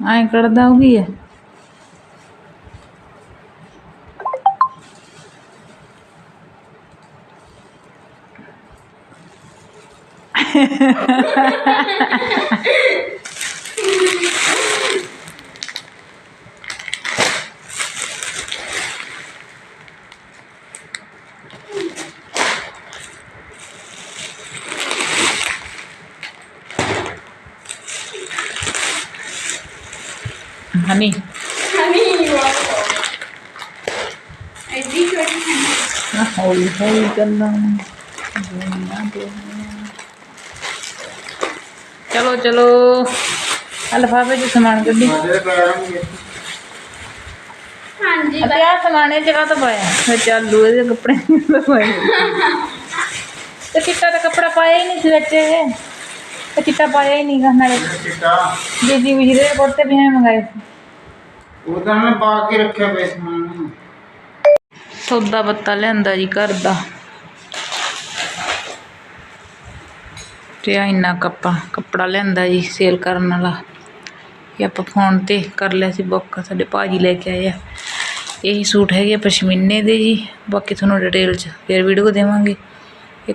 ਐਂ ਕਰਦਾ ਉਹ ਕੀ ਹੈ ਹਨੀ ਹਨੀ ਐਡੀ ਛੋਟੀ ਹਨੀ ਹੌਲੀ ਹੌਲੀ ਕਰਨਾ ਚਲੋ ਚਲੋ ਲਫਾਫੇ ਚ ਸਮਾਨ ਕੱਢੀ ਸਮਾਨੇ ਜਗ੍ਹਾ ਪਾਇਆ ਫਿਰ ਆਲੂ ਤੇ ਕੱਪੜਾ ਪਾਇਆ ਹੀ ਨਹੀਂ ਸੀ ਵਿੱਚ ਤੇ ਕਿੱਟਾ ਪਾਇਆ ਹੀ ਨਹੀਂ ਗਾ ਨਾਲੇ ਦੀਦੀ ਉਹਦਾ ਮੈਂ ਪਾ ਕੇ ਰੱਖਿਆ ਪਿਆ ਸਮਾਨ ਸੌਦਾ ਪੱਤਾ ਲਿਆਂਦਾ ਜੀ ਘਰ ਦਾ। ਤੇ ਆ ਇੰਨਾ ਕੱਪਾ ਕੱਪੜਾ ਲਿਆਂਦਾ ਜੀ ਸੇਲ ਕਰਨ ਵਾਲਾ। ਇਹ ਆਪਾਂ ਫੋਨ ਤੇ ਕਰ ਲਿਆ ਸੀ ਬੁੱਕ ਸਾਡੇ ਭਾਜੀ ਲੈ ਕੇ ਆਏ ਆ। ਇਹੀ ਸੂਟ ਹੈਗੇ ਆ ਪਸ਼ਮੀਨੇ ਦੇ ਜੀ। ਬਾਕੀ ਤੁਹਾਨੂੰ ਡਿਟੇਲ 'ਚ ਫਿਰ ਵੀਡੀਓ ਦੇਵਾਂਗੇ। ਇਹ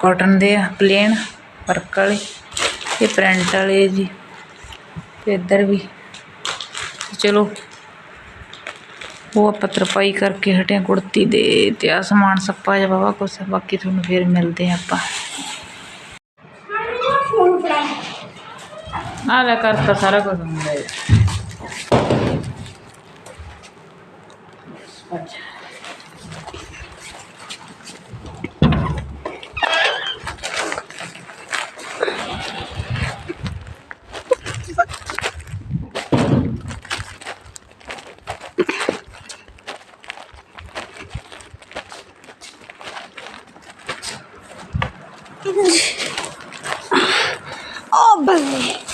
ਕਾਟਨ ਦੇ ਆ ਪਲੇਨ ਵਰਕ ਵਾਲੇ ਇਹ ਪ੍ਰਿੰਟ ਵਾਲੇ ਜੀ। ਤੇ ਇੱਧਰ ਵੀ ਚਲੋ ਉਹ ਆਪਾਂ ਤਰਪਾਈ ਕਰਕੇ ਹਟਿਆ ਕੁੜਤੀ ਦੇ ਤੇ ਆ ਸਮਾਨ ਸੱਪਾ ਜਿਹਾ ਬਾਬਾ ਕੁਛ ਬਾਕੀ ਤੁਹਾਨੂੰ ਫਿਰ ਮਿਲਦੇ ਆ ਆਪਾਂ ਫੋਨ ਫੜਾ ਆ ਲੈ ਕਰਤਾ ਸਾਰਾ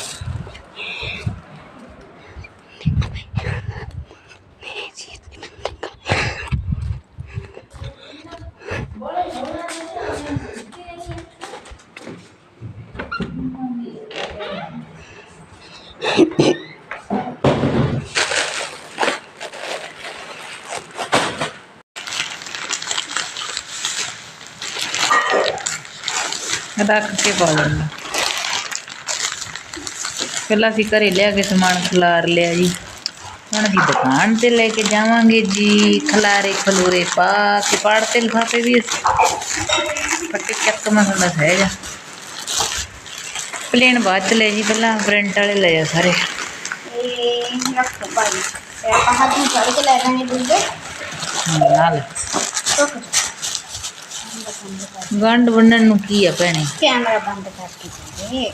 ਰੱਖ ਕੇ ਪਾ ਲੈਂਦਾ ਪਹਿਲਾਂ ਅਸੀਂ ਘਰੇ ਲਿਆ ਕੇ ਸਮਾਨ ਖਿਲਾਰ ਲਿਆ ਜੀ। ਹੁਣ ਅਸੀਂ ਦੁਕਾਨ ਤੇ ਲੈ ਕੇ ਜਾਵਾਂਗੇ ਜੀ। ਖਲਾਰੇ ਖਲੂਰੇ ਪਾ ਕੇ ਪਾੜ ਤੇ ਲਿਫਾਫੇ ਵੀ ਪੱਟੇ ਚੱਕ ਮੈਂ ਹੁੰਦਾ ਸਹਿਜਾ ਪਲੇਨ ਬਾਅਦ ਚ ਲੈ ਜੀ ਪਹਿਲਾਂ ਪ੍ਰਿੰਟ ਵਾਲੇ ਲੈ ਆ ਸਾਰੇ। ਨਾਲ। ਗੰਢ ਬੰਨਣ ਨੂੰ ਕੀ ਆ ਭੈਣੇ? ਕੈਮਰਾ ਬੰਦ ਕਰਕੇ ਚੱਲੇ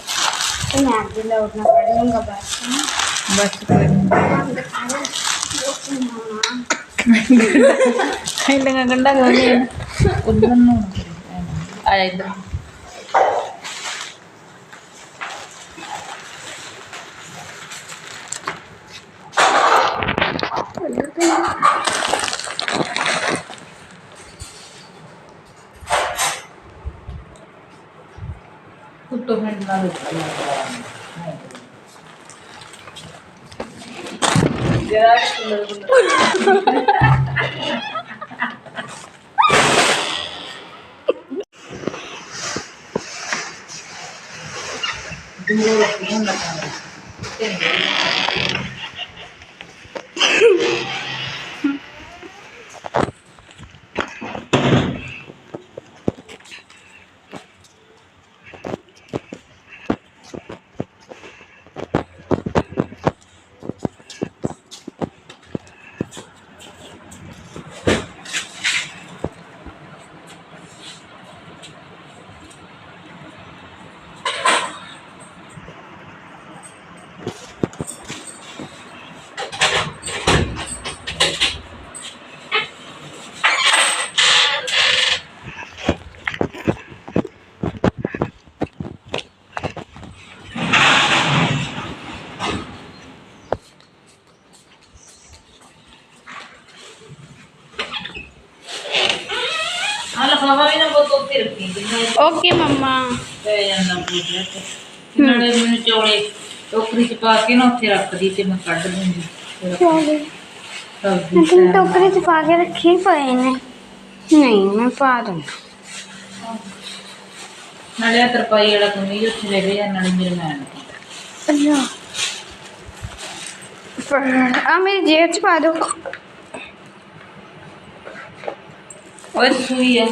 ਤੇ ਮੈਂ ਅੱਗੇ ਲੋਟਣਾ ਪੜ ਲੂੰਗਾ ਬਸ ਬਸ ਕੋਈ ਨੀ। ਬੰਦ ਕਰ ਉਹ ਇੰਨੀਆਂ ਗੰਢਾਂ ਖਾਣੇ ਉਧਰ ਨੂੰ। ਆ ਜਾ ਇੱਧਰ। ਕੁੱਤੋਂ ਹੈਂਡ ਨਾਲ ਜਰਾ ਦੂਰ ਰੱਖੀਆਂ ਓਕੇ ਮੰਮਾ ਪੈ ਜਾਂਦਾ ਪੂਜਾ ਤੇ ਨਾਲੇ ਮੈਨੂੰ ਚੋਲੇ ਟੋਕਰੀ ਚ ਪਾ ਕੇ ਨਾ ਉੱਥੇ ਰੱਖਦੀ ਤੇ ਮੈਂ ਕੱਢ ਦੂੰਗੀ ਫਿਰ ਚਲੋ। ਸਬਜ਼ੀ ਮੈਂ ਸੈਰ- ਟੋਕਰੀ ਚ ਪਾ ਕੇ ਰੱਖੇ ਪਏ ਨੇ। ਨਹੀਂ ਮੈਂ ਪਾ ਦੂੰਗਾ। ਨਾਲੇ ਆ ਤਰਪਾਈ ਵਾਲਾ ਕਮੀਜ਼ ਉੱਥੇ ਲੈ ਗਏ ਆ ਨਾਲੇ ਮੇਰੇ ਮੈਂ ਅੱਛਾ। ਆ ਮੇਰੀ ਜੇਬ ਚ ਪਾ ਦੋ। ਓਏ ਸੂਈ ਆ।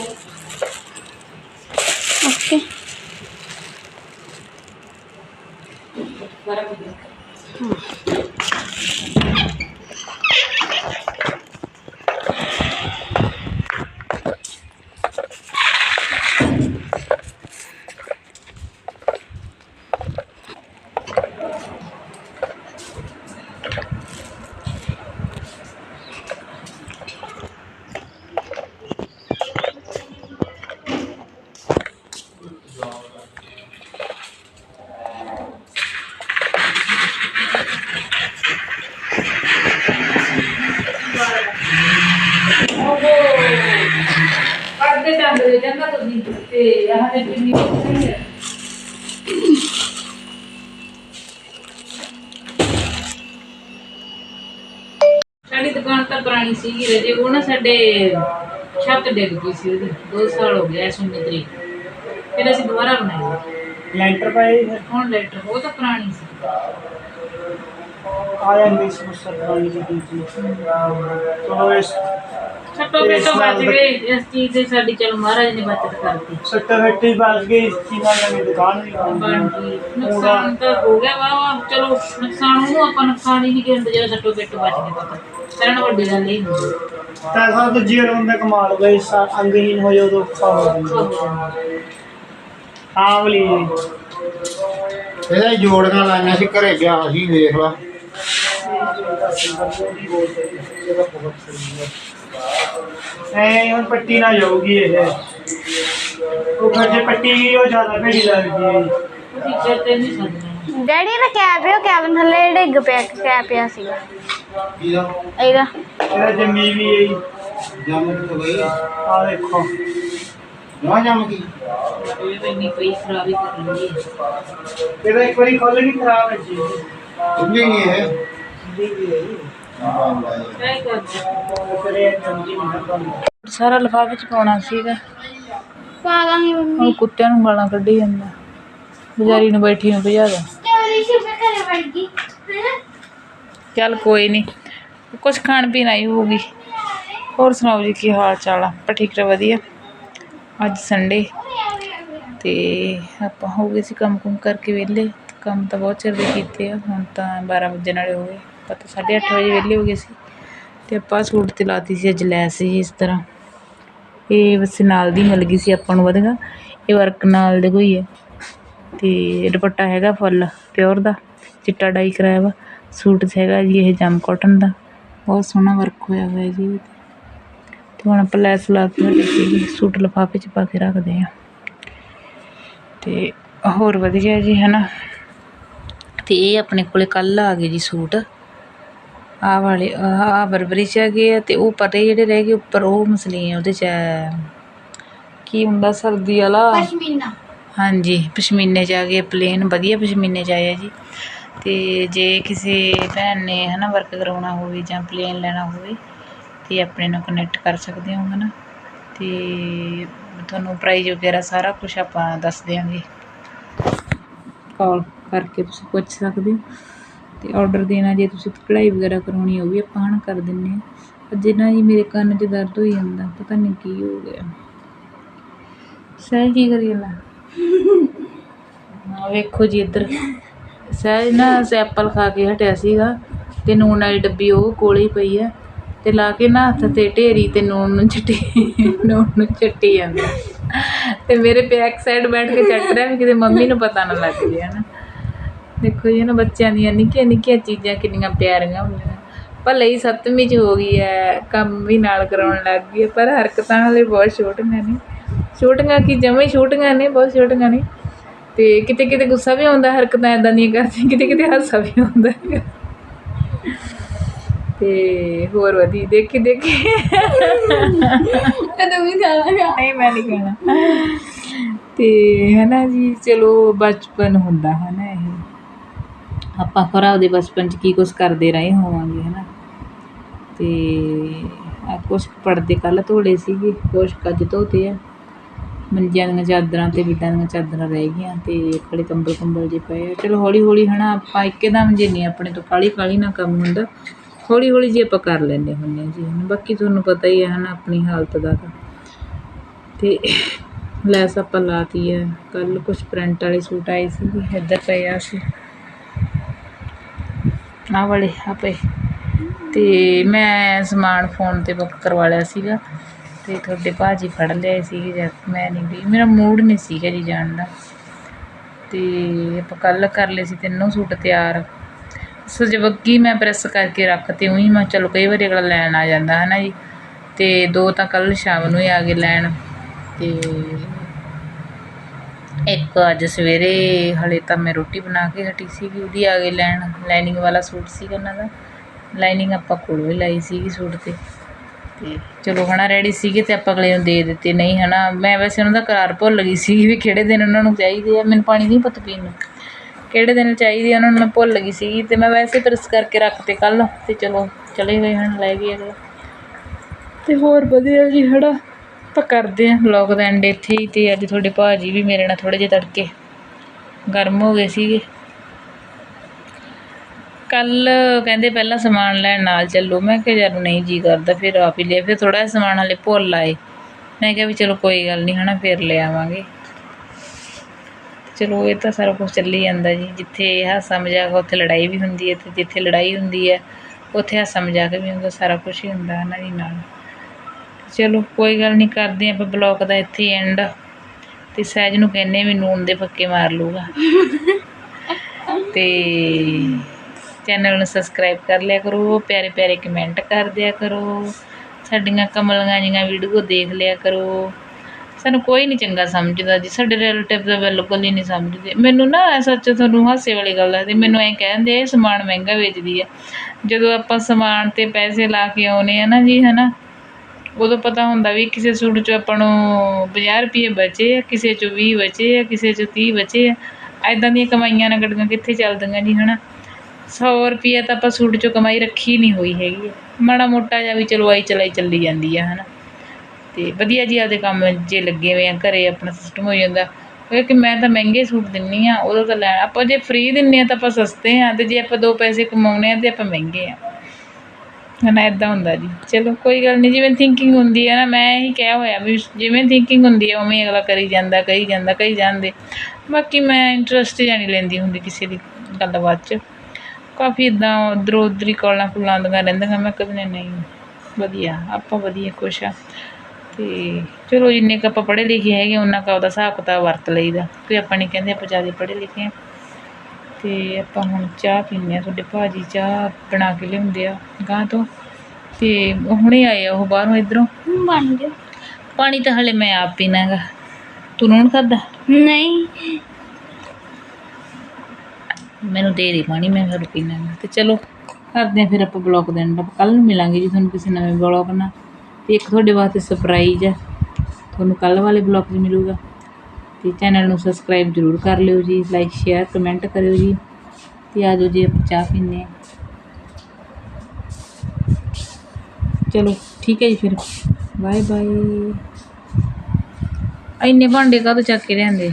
ਕੱਢਦੇ ਟੰਗ ਦੇ ਜਾਂਦਾ ਤੁਸੀਂ ਤੇ ਆਹ ਤੇ ਕਿੰਨੀ ਨਹੀਂ ਹੈ। ਸਾਡੀ ਦੁਕਾਨ ਤਾਂ ਪੁਰਾਣੀ ਸੀਗੀ ਰਜੇ ਉਹ ਨਾ ਸਾਡੇ ਛੱਤ ਡਿੱਗ ਗਈ ਸੀ ਉਹਦੀ। 2 ਸਾਲ ਹੋ ਇਸ 19 ਤਰੀਕ ਫਿਰ ਅਸੀਂ ਦੁਬਾਰਾ ਬਣਾਈ। ਲੈਂਟਰ ਪਾਏ ਫਿਰ। ਹੁਣ ਲੈਟਰ? ਉਹ ਤਾਂ ਪੁਰਾਣੀ ਸੀ। ਆ ਜਾਂਦੀ ਇਸ ਮੁਸਰ ਵਾਲੀ ਦੀ ਜੀ ਚਲੋ ਇਸ ਛੱਟੋ ਬੇਟੋ ਬਚ ਗਏ। ਇਸ ਚੀਜ਼ ਦੇ ਸਾਡੀ ਚਲ ਮਹਾਰਾਜ ਨੇ ਬਚਤ ਕਰਤੀ। ਸੱਟਾ ਫੱਟੀ ਬਚ ਗਈ ਇਸ ਚੀਜ਼ ਨਾਲ ਨਵੀਂ ਦੁਕਾਨ ਵੀ ਬਣ ਗਈ। ਗਈ ਨੁਕਸਾਨ ਤਾਂ ਹੋ ਗਿਆ ਵਾ ਵਾ ਚਲੋ ਨੁਕਸਾਨ ਉਹਨੂੰ ਆਪਾਂ ਨੁਕਸਾਨ ਹੀ ਨਹੀਂ ਕਹਿੰਦੇ ਜਿਹੜਾ ਛੱਟੋ ਬੇਟੋ ਬਚ ਗਏ ਪਤਾ। ਕਰਨ ਵੱਡੀ ਗੱਲ ਇਹ ਹੁੰਦੀ ਤਾਂ ਸਭ ਤੋਂ ਜੀਵਨ ਬੰਦਾ ਕਮਾਲ ਗਈ ਅੰਗਹੀਨ ਹੋ ਜਾਓ ਤਾਂ ਔਖਾ ਹੋ ਜਾਂਦਾ। ਹਾਂ ਬਲੀ। ਇਹਦਾ ਜੋੜੀਆਂ ਲਾਈਆਂ ਸੀ ਘਰੇ ਗਿਆ ਸੀ ਵੇਖ ਲਾ। ਐ ਹੁਣ ਪੱਟੀ ਨਾ ਜਾਊਗੀ ਇਹ ਉਹ ਫਿਰ ਜੇ ਪੱਟੀ ਗਈ ਉਹ ਜ਼ਿਆਦਾ ਭੇੜੀ ਲੱਗਦੀ ਹੈ ਤੁਸੀਂ ਚੇਤੇ ਨਹੀਂ ਸਕਦੇ ਡੈਡੀ ਦਾ ਕੈਬ ਹੈ ਉਹ ਕੈਬਨ ਥੱਲੇ ਡਿੱਗ ਪਿਆ ਕੈਬ ਪਿਆ ਸੀਗਾ ਇਹਦਾ ਇਹਦਾ ਇਹਦਾ ਜੰਮੀ ਵੀ ਹੈ ਜੰਮ ਤੋਂ ਗਈ ਆ ਦੇਖੋ ਨਾ ਜੰਮ ਗਈ ਇਹ ਵੀ ਨਹੀਂ ਪਈ ਖਰਾਬ ਹੀ ਕਰ ਲਈ ਇਹਦਾ ਇੱਕ ਸਾਰਾ ਲਿਫਾਫੇ ਚ ਪਾਉਣਾ ਸੀਗਾ। ਪਾ ਦਾਂਗੀ ਮੰਮੀ ਉਹ ਕੁੱਤਿਆਂ ਨੂੰ ਗਾਲਾਂ ਕੱਢੀ ਜਾਂਦਾ। ਬਜ਼ਾਰੀ ਨੂੰ ਬੈਠੀ ਨੂੰ ਭਜਾ ਦਾ ਚੋਰੀ ਸ਼ੁਭੇ ਘਰੇ ਵੜ ਗਈ ਚੱਲ ਕੋਈ ਨਹੀਂ ਕੁਝ ਖਾਣ ਪੀਣ ਆਈ ਹੋਊਗੀ। ਹੋਰ ਸੁਣਾਓ ਜੀ, ਕੀ ਹਾਲ ਚਾਲ ਆ? ਪਰ ਠੀਕ ਰਹੇ ਵਧੀਆ। ਅੱਜ ਸੰਡੇ ਤੇ ਆਪਾਂ ਹੋ ਗਏ ਸੀ ਕੰਮ ਕੁਮ ਕਰਕੇ ਵਿਹਲੇ। ਕੰਮ ਤਾਂ ਬਹੁਤ ਚਿਰ ਦੇ ਕੀਤੇ ਆ, ਹੁਣ ਤਾਂ 12 ਵਜੇ ਨਾਲੇ ਹੋ ਗਏ। ਆਪਾਂ ਤਾਂ ਸਾਢੇ ਅੱਠ ਵਜੇ ਵਿਹਲੇ ਹੋ ਗਏ ਸੀ ਅਤੇ ਆਪਾਂ ਸੂਟ ਤੇ ਲਾਤੀ ਸੀ ਅੱਜ ਲੈਸ ਜੀ ਇਸ ਤਰ੍ਹਾਂ। ਇਹ ਵੈਸੇ ਨਾਲ ਦੀ ਮਿਲ ਗਈ ਸੀ ਆਪਾਂ ਨੂੰ ਵਧੀਆ ਇਹ ਵਰਕ ਨਾਲ ਦੇ ਕੋਈ ਹੈ। ਅਤੇ ਦੁਪੱਟਾ ਹੈਗਾ ਫੁੱਲ ਪਿਓਰ ਦਾ, ਚਿੱਟਾ ਡਾਈ ਕਰਾਇਆ ਵਾ। ਸੂਟ ਹੈਗਾ ਜੀ ਇਹ ਜਮ ਕਾਟਨ ਦਾ। ਬਹੁਤ ਸੋਹਣਾ ਵਰਕ ਹੋਇਆ ਹੋਇਆ ਜੀ ਇਹਦੇ ਤੇ। ਹੁਣ ਆਪਾਂ ਲੈਸ ਲਾ ਕੇ ਹਟੇ ਸੂਟ ਲਿਫਾਫੇ 'ਚ ਪਾ ਕੇ ਰੱਖਦੇ ਆ ਤੇ ਹੋਰ ਵਧੀਆ ਜੀ ਹੈ ਨਾ ਤੇ ਇਹ ਆਪਣੇ ਕੋਲੇ ਕੱਲ ਆ ਗਏ ਜੀ ਸੂਟ। ਆਹ ਵਾਲੇ ਆਹ ਬਰਬਰੀ 'ਚ ਹੈਗੇ ਆ ਤੇ ਉਹ ਪਰੇ ਜਿਹੜੇ ਰਹਿ ਗਏ ਉੱਪਰ ਉਹ ਮਸਲੀਨ ਉਹਦੇ 'ਚ ਹੈ। ਕੀ ਹੁੰਦਾ ਸਰਦੀ ਵਾਲਾ? ਪਸ਼ਮੀਨਾ। ਹਾਂਜੀ ਪਸ਼ਮੀਨੇ 'ਚ ਆ ਗਏ ਪਲੇਨ ਵਧੀਆ ਪਸ਼ਮੀਨੇ 'ਚ ਆਏ ਆ ਜੀ। ਤੇ ਜੇ ਕਿਸੇ ਭੈਣ ਨੇ ਹਨਾ ਵਰਕ ਕਰਾਉਣਾ ਹੋਵੇ ਜਾਂ ਪਲੇਨ ਲੈਣਾ ਹੋਵੇ ਤੇ ਆਪਣੇ ਨਾਲ ਕਨੈਕਟ ਕਰ ਸਕਦੇ ਹੋ ਹਨਾ। ਤੇ ਤੁਹਾਨੂੰ ਪ੍ਰਾਈਜ਼ ਵਗੈਰਾ ਸਾਰਾ ਕੁਝ ਆਪਾਂ ਦੱਸ ਦਿਆਂਗੇ। ਕਾਲ ਕਰਕੇ ਤੁਸੀਂ ਪੁੱਛ ਸਕਦੇ ਹੋ। ਅਤੇ ਔਡਰ ਦੇਣਾ ਜੇ ਤੁਸੀਂ ਕਢਾਈ ਵਗੈਰਾ ਕਰਵਾਉਣੀ ਉਹ ਵੀ ਆਪਾਂ ਹਨਾ ਕਰ ਦਿੰਦੇ ਹਾਂ ਅੱਜ ਨਾ ਜੀ ਮੇਰੇ ਕੰਨ 'ਚ ਦਰਦ ਹੋਈ ਜਾਂਦਾ, ਪਤਾ ਨਹੀਂ ਕੀ ਹੋ ਗਿਆ। ਸਹਿਜ ਕੀ ਕਰੀ ਜਾਂਦਾ? ਹਾਂ ਵੇਖੋ ਜੀ ਇੱਧਰ। ਸਹਿਜ ਨਾ ਸੈਪਲ ਖਾ ਕੇ ਹਟਿਆ ਸੀਗਾ ਤੇ ਨੂਨ ਵਾਲੀ ਡੱਬੀ ਉਹ ਕੋਲੇ ਹੀ ਪਈ ਆ ਤੇ ਲਾ ਕੇ ਨਾ ਹੱਥ ਤੇ ਢੇਰੀ ਤੇ ਨੂਨ ਨੂੰ ਚਿੱਟੀ ਨੂਨ ਨੂੰ ਚੱਟੀ ਜਾਂਦਾ। ਤੇ ਮੇਰੇ ਬੈਕ ਸਾਈਡ ਬੈਠ ਕੇ ਚੱਟ ਰਿਹਾ ਵੀ ਕਿਤੇ ਮੰਮੀ ਨੂੰ ਪਤਾ ਨਾ ਲੱਗ ਜੇ ਹਨਾ। ਦੇਖੋ ਜੀ ਨਾ ਬੱਚਿਆਂ ਦੀਆਂ ਨਿੱਕੀਆਂ ਨਿੱਕੀਆਂ ਚੀਜ਼ਾਂ ਕਿੰਨੀਆਂ ਪਿਆਰੀਆਂ ਹੁੰਦੀਆਂ। ਭਲੇ ਹੀ ਸੱਤਵੀਂ ਚ ਹੋ ਗਈ ਹੈ ਕੰਮ ਵੀ ਨਾਲ ਕਰਾਉਣ ਲੱਗ ਗਈ ਹੈ, ਪਰ ਹਰਕਤਾਂ ਹਲੇ ਬਹੁਤ ਛੋਟੀਆਂ ਨੇ। ਛੋਟੀਆਂ ਕੀ ਜਮਾਂ ਛੋਟੀਆਂ ਨੇ ਬਹੁਤ ਛੋਟੀਆਂ ਨੇ। ਤੇ ਕਿਤੇ ਕਿਤੇ ਗੁੱਸਾ ਵੀ ਆਉਂਦਾ ਹਰਕਤਾਂ ਇਦਾਂ ਦੀਆਂ ਕਰਦੀ ਕਿਤੇ ਕਿਤੇ ਹਾਸਾ ਵੀ ਆਉਂਦਾ। ਤੇ ਹੋਰ ਵਧੀ ਦੇਖੀ ਦੇਖੀ। ਕਦੋਂ ਵੀ ਖਾਵਾਂਗਾ ਨਹੀਂ ਮੈਂ ਨਹੀਂ ਕਹਿਣਾ ਤੇ ਹੈ ਨਾ ਜੀ ਚਲੋ ਬਚਪਨ ਹੁੰਦਾ ਹੈ ਨਾ ਇਹ। ਆਪਾਂ ਖਰਾ ਉਹਦੇ ਬਚਪਨ 'ਚ ਕੀ ਕੁਛ ਕਰਦੇ ਰਹੇ ਹੋਵਾਂਗੇ, ਹਨਾ? ਤੇ ਆ ਕੁਛ ਕੁ ਪੜਦੇ ਕੱਲ ਧੋਲੇ ਸੀਗੇ, ਕੁਛ ਕੁ ਅੱਜ ਧੋਤੇ ਆ। ਮੰਜਿਆਂ ਦੀਆਂ ਚਾਦਰਾਂ ਅਤੇ ਬਿੱਡਾਂ ਦੀਆਂ ਚਾਦਰਾਂ ਰਹਿ ਗਈਆਂ ਅਤੇ ਖੜੇ ਕੰਬਲ ਕੁੰਬਲ ਜੇ ਪਏ ਆ। ਚਲੋ ਹੌਲੀ ਹੌਲੀ ਹੈ ਨਾ ਆਪਾਂ ਇੱਕਦਮ ਜੇ ਨਹੀਂ, ਆਪਣੇ ਤੋਂ ਕਾਹਲੀ ਕਾਹਲੀ ਨਾ ਕੰਮ ਹੁੰਦਾ। ਹੌਲੀ ਹੌਲੀ ਜੀ ਆਪਾਂ ਕਰ ਲੈਂਦੇ ਹੁੰਦੇ ਹਾਂ ਜੀ ਬਾਕੀ ਤੁਹਾਨੂੰ ਪਤਾ ਹੀ ਹੈ ਨਾ ਆਪਣੀ ਹਾਲਤ ਦਾ ਤਾਂ। ਅਤੇ ਲੈਸ ਆਪਾਂ ਲਾਤੀ ਹੈ ਕੱਲ੍ਹ ਕੁਛ ਪ੍ਰਿੰਟ ਵਾਲੇ ਸੂਟ ਆਏ ਸੀ ਇੱਧਰ ਪਏ ਆ ਸੀ ਆਹ ਵਾਲੇ ਆਪੇ। ਤੇ ਮੈਂ ਸਮਾਨ ਫੋਨ ਤੇ ਬੁੱਕ ਕਰਵਾ ਲਿਆ ਸੀਗਾ। ਤੇ ਤੁਹਾਡੇ ਭਾਜੀ ਫੜ ਲਿਆਏ ਸੀਗੇ ਜਦ ਮੈਂ ਨਹੀਂ ਗਈ। ਮੇਰਾ ਮੂਡ ਨਹੀਂ ਸੀਗਾ ਜੀ ਜਾਣ ਦਾ। ਤੇ ਆਪਾਂ ਕੱਲ ਕਰ ਲਏ ਸੀ ਤਿੰਨੋਂ ਸੂਟ ਤਿਆਰ। ਸਜਵੱਗੀ ਮੈਂ ਪ੍ਰੈਸ ਕਰਕੇ ਰੱਖਤੇ ਉਹੀ ਮੈਂ ਚਲੋ ਕਈ ਵਾਰੀ ਅਗਲਾ ਲੈਣ ਆ ਜਾਂਦਾ ਹੈ ਨਾ ਜੀ। ਤੇ ਦੋ ਤਾਂ ਕੱਲ ਸ਼ਾਮ ਨੂੰ ਹੀ ਆ ਗਏ ਲੈਣ। ਤੇ ਇੱਕ ਅੱਜ ਸਵੇਰੇ ਹਾਲੇ ਤਾਂ ਮੈਂ ਰੋਟੀ ਬਣਾ ਕੇ ਹਟੀ ਸੀਗੀ, ਉਹਦੀ ਆ ਗਈ ਲੈਣ ਲਾਈਨਿੰਗ ਵਾਲਾ ਸੂਟ ਸੀਗਾ ਉਹਨਾਂ ਦਾ। ਲਾਈਨਿੰਗ ਆਪਾਂ ਕੋਲੋਂ ਹੀ ਲਾਈ ਸੀਗੀ ਸੂਟ ਤੇ। ਅਤੇ ਚਲੋ ਹੈ ਨਾ ਰੈਡੀ ਸੀਗੇ ਅਤੇ ਆਪਾਂ ਅਗਲੇ ਨੂੰ ਦੇ ਦਿੱਤੇ। ਨਹੀਂ ਹੈ ਨਾ ਮੈਂ ਵੈਸੇ ਉਹਨਾਂ ਦਾ ਕਰਾਰ ਭੁੱਲ ਗਈ ਸੀ ਵੀ ਕਿਹੜੇ ਦਿਨ ਉਹਨਾਂ ਨੂੰ ਚਾਹੀਦੇ ਆ, ਮੈਨੂੰ ਪਾਣੀ ਨਹੀਂ ਪਤਾ ਪੀਣ ਨੂੰ। ਕਿਹੜੇ ਦਿਨ ਚਾਹੀਦੇ ਆ, ਉਹਨਾਂ ਨੂੰ ਮੈਂ ਭੁੱਲ ਗਈ ਸੀਗੀ ਅਤੇ ਮੈਂ ਵੈਸੇ ਪ੍ਰੈਸ ਕਰਕੇ ਰੱਖਤੇ ਕੱਲ੍ਹ ਅਤੇ ਚਲੋ, ਚਲੇ ਗਏ ਹਨ, ਲੈ ਗਏ ਅਗਲੇ। ਅਤੇ ਹੋਰ ਵਧੀਆ ਜੀ ਹੜਾ ਆਪਾਂ ਕਰਦੇ ਹਾਂ ਵਲੌਗ ਦਾ ਐਂਡ ਇੱਥੇ ਹੀ ਤੇ ਅੱਜ ਤੁਹਾਡੇ ਭਾਜੀ ਵੀ ਮੇਰੇ ਨਾਲ ਥੋੜੇ ਜਿਹੇ ਤੜਕੇ ਗਰਮ ਹੋ ਗਏ ਸੀਗੇ। ਕੱਲ ਕਹਿੰਦੇ ਪਹਿਲਾਂ ਸਮਾਨ ਲੈਣ ਨਾਲ ਚੱਲੋ। ਮੈਂ ਕਿਹਾ ਯਾਰ ਨਹੀਂ ਜੀ ਕਰਦਾ, ਫਿਰ ਆਪ ਹੀ ਲਿਆ। ਫਿਰ ਥੋੜਾ ਜਿਹਾ ਸਮਾਨ ਹਲੇ ਭੁੱਲ ਆਏ। ਮੈਂ ਕਿਹਾ ਵੀ ਚਲੋ ਕੋਈ ਗੱਲ ਨਹੀਂ, ਹਨਾ, ਫਿਰ ਲੈ ਆਵਾਂਗੇ। ਚਲੋ, ਇਹ ਤਾਂ ਸਾਰਾ ਕੁਝ ਚੱਲੀ ਜਾਂਦਾ ਜੀ। ਜਿੱਥੇ ਹਾਸਾ ਮਜ਼ਾਕ, ਉੱਥੇ ਲੜਾਈ ਵੀ ਹੁੰਦੀ ਹੈ ਤੇ ਜਿੱਥੇ ਲੜਾਈ ਹੁੰਦੀ ਹੈ, ਉੱਥੇ ਹਾਸਾ ਮਜ਼ਾਕ ਵੀ ਹੁੰਦਾ, ਸਾਰਾ ਕੁਝ ਹੀ ਹੁੰਦਾ ਇਹਨਾਂ ਦੀ ਨਾਲ। ਚਲੋ ਕੋਈ ਗੱਲ ਨਹੀਂ ਕਰਦੇ ਆਪਾਂ ਬਲੌਗ ਦਾ ਇੱਥੇ ਐਂਡ ਤੇ ਸਹਿਜ ਨੂੰ ਕਹਿੰਨੇ ਵੀ ਨੂਨ ਦੇ ਫੱਕੇ ਮਾਰ ਲੂਗਾ ਤੇ ਚੈਨਲ ਨੂੰ ਸਬਸਕ੍ਰਾਈਬ ਕਰ ਲਿਆ ਕਰੋ ਪਿਆਰੇ ਪਿਆਰੇ ਕਮੈਂਟ ਕਰ ਦਿਆ ਕਰੋ। ਸਾਡੀਆਂ ਕਮਲੀਆਂ ਜੀਆਂ ਵੀਡੀਓ ਦੇਖ ਲਿਆ ਕਰੋ। ਸਾਨੂੰ ਕੋਈ ਨਹੀਂ ਚੰਗਾ ਸਮਝਦਾ ਜੀ ਸਾਡੇ ਰਿਲੇਟਿਵ ਦਾ ਬਿਲਕੁਲ ਹੀ ਨਹੀਂ ਸਮਝਦੇ। ਮੈਨੂੰ ਨਾ ਸੱਚ ਤੁਹਾਨੂੰ ਹਾਸੇ ਵਾਲੀ ਗੱਲ ਹੈ ਮੈਨੂੰ ਐਂ ਕਹਿੰਦੇ ਇਹ ਸਮਾਨ ਮਹਿੰਗਾ ਵੇਚਦੀ ਆ। ਜਦੋਂ ਆਪਾਂ ਸਮਾਨ ਤੇ ਪੈਸੇ ਲਾ ਕੇ ਆਉਨੇ ਆ ਨਾ ਜੀ ਹਨਾ ਉਦੋਂ ਪਤਾ ਹੁੰਦਾ ਵੀ ਕਿਸੇ ਸੂਟ 'ਚੋਂ ਆਪਾਂ ਨੂੰ ਪੰਜਾਹ ਰੁਪਈਏ ਬਚੇ ਆ, ਕਿਸੇ 'ਚੋਂ ਵੀਹ ਬਚੇ ਆ, ਕਿਸੇ 'ਚੋਂ ਤੀਹ ਬਚੇ ਆ। ਇੱਦਾਂ ਦੀਆਂ ਕਮਾਈਆਂ ਨਾਲ ਗੱਡੀਆਂ ਕਿੱਥੇ ਚੱਲਦੀਆਂ ਜੀ ਹੈ ਨਾ ਸੌ ਰੁਪਈਆ ਤਾਂ ਆਪਾਂ ਸੂਟ 'ਚੋਂ ਕਮਾਈ ਰੱਖੀ ਨਹੀਂ ਹੋਈ ਹੈਗੀ ਮਾੜਾ ਮੋਟਾ ਜਿਹਾ ਵੀ ਚਲੋ ਆਈ ਚਲਾਈ ਚੱਲੀ ਜਾਂਦੀ ਆ ਹੈ ਨਾ ਅਤੇ ਵਧੀਆ ਜੀ ਆਪਦੇ ਕੰਮ ਜੇ ਲੱਗੇ ਹੋਏ ਆ, ਘਰ ਆਪਣਾ ਸਿਸਟਮ ਹੋ ਜਾਂਦਾ। ਕਿ ਮੈਂ ਤਾਂ ਮਹਿੰਗੇ ਸੂਟ ਦਿੰਦੀ ਹਾਂ ਉਦੋਂ ਤਾਂ ਲੈਣ ਆਪਾਂ ਜੇ ਫ੍ਰੀ ਦਿੰਦੇ ਹਾਂ ਤਾਂ ਆਪਾਂ ਸਸਤੇ ਹਾਂ ਅਤੇ ਜੇ ਆਪਾਂ ਦੋ ਪੈਸੇ ਕਮਾਉਣੇ ਆ ਤਾਂ ਆਪਾਂ ਮਹਿੰਗੇ ਹਾਂ ਹੈ ਨਾ ਇਦਾਂ ਹੁੰਦਾ ਜੀ। ਚਲੋ, ਕੋਈ ਗੱਲ ਨਹੀਂ, ਜਿਵੇਂ ਥਿੰਕਿੰਗ ਹੁੰਦੀ ਹੈ ਨਾ, ਮੈਂ ਇਹੀ ਕਿਹਾ ਹੋਇਆ ਵੀ ਜਿਵੇਂ ਥਿੰਕਿੰਗ ਹੁੰਦੀ ਹੈ, ਉਵੇਂ ਅਗਲਾ ਕਰੀ ਜਾਂਦਾ ਕਹੀ ਜਾਂਦਾ ਕਹੀ ਜਾਂਦੇ। ਬਾਕੀ ਮੈਂ ਇੰਟਰਸਟ ਜਾਣੀ ਲੈਂਦੀ ਹੁੰਦੀ ਕਿਸੇ ਦੀ ਗੱਲਬਾਤ 'ਚ। ਕਾਫੀ ਇਦਾਂ ਉੱਧਰੋਂ ਉੱਧਰ ਹੀ ਕਾਲਾਂ ਕੁਲਾਂ ਆਉਂਦੀਆਂ ਰਹਿੰਦੀਆਂ, ਮੈਂ ਕਦੇ ਨਹੀਂ ਵਧੀਆ, ਆਪਾਂ ਵਧੀਆ ਖੁਸ਼ ਆ ਤੇ ਚਲੋ, ਜਿੰਨੇ ਕੁ ਆਪਾਂ ਪੜ੍ਹੇ ਲਿਖੇ ਹੈਗੇ, ਉਹਨਾਂ ਕੁ ਉਹਦਾ ਹਿਸਾਬ ਕਿਤਾਬ ਵਰਤ ਲਈਦਾ। ਕੋਈ ਆਪਾਂ ਨਹੀਂ ਕਹਿੰਦੇ ਆਪਾਂ ਜ਼ਿਆਦਾ ਪੜ੍ਹੇ ਲਿਖੇ ਆ ਤੇ ਆਪਾਂ ਹੁਣ ਚਾਹ ਪੀਂਦੇ ਆ ਤੁਹਾਡੇ ਭਾਜੀ ਚਾਹ ਬਣਾ ਕੇ ਲਿਆਉਂਦੇ ਆ ਗਾਂ ਤੋਂ। ਤੇ ਹੁਣੇ ਆਏ ਆ ਉਹ ਬਾਹਰੋਂ ਇਧਰੋਂ। ਬਣ ਗਿਆ ਪਾਣੀ ਤਾਂ ਹਲੇ ਮੈਂ ਆਪ ਪੀਣਾ ਹੈਗਾ। ਤੂੰ ਹੁਣ ਖਾਦਾ ਨਹੀਂ। ਮੈਨੂੰ ਦੇ ਦੇ ਪਾਣੀ ਮੈਂ ਫਿਰ ਪੀਣਾ ਹੈਗਾ। ਤੇ ਚਲੋ ਕਰਦੇ ਆ ਫਿਰ ਆਪਾਂ ਬਲੌਗ ਦੇ ਐਂਡ ਕੱਲ ਨੂੰ ਮਿਲਾਂਗੇ ਜੀ ਤੁਹਾਨੂੰ ਕਿਸੇ ਨਵੇਂ ਬਲੌਗ ਨਾਲ। ਤੇ ਇੱਕ ਤੁਹਾਡੇ ਵਾਸਤੇ ਸਰਪ੍ਰਾਈਜ਼ ਆ। ਤੁਹਾਨੂੰ ਕੱਲ ਵਾਲੇ ਬਲੌਗ 'ਚ ਮਿਲੂਗਾ। ਤੇ ਚੈਨਲ ਨੂੰ ਸਬਸਕ੍ਰਾਈਬ ਜ਼ਰੂਰ ਕਰ ਲਿਓ ਜੀ ਲਾਈਕ ਸ਼ੇਅਰ ਕਮੈਂਟ ਕਰਿਓ ਜੀ ਤੇ ਆ ਜਾਓ ਜੀ ਆਪਾਂ ਚਾਹ ਪੀਂਦੇ ਚਲੋ, ਠੀਕ ਹੈ ਜੀ ਫਿਰ। ਬਾਏ ਬਾਏ ਇੰਨੇ ਭਾਂਡੇ ਕਾਹਤੋਂ ਚੱਕ ਕੇ ਲਿਆਂਦੇ ਆ?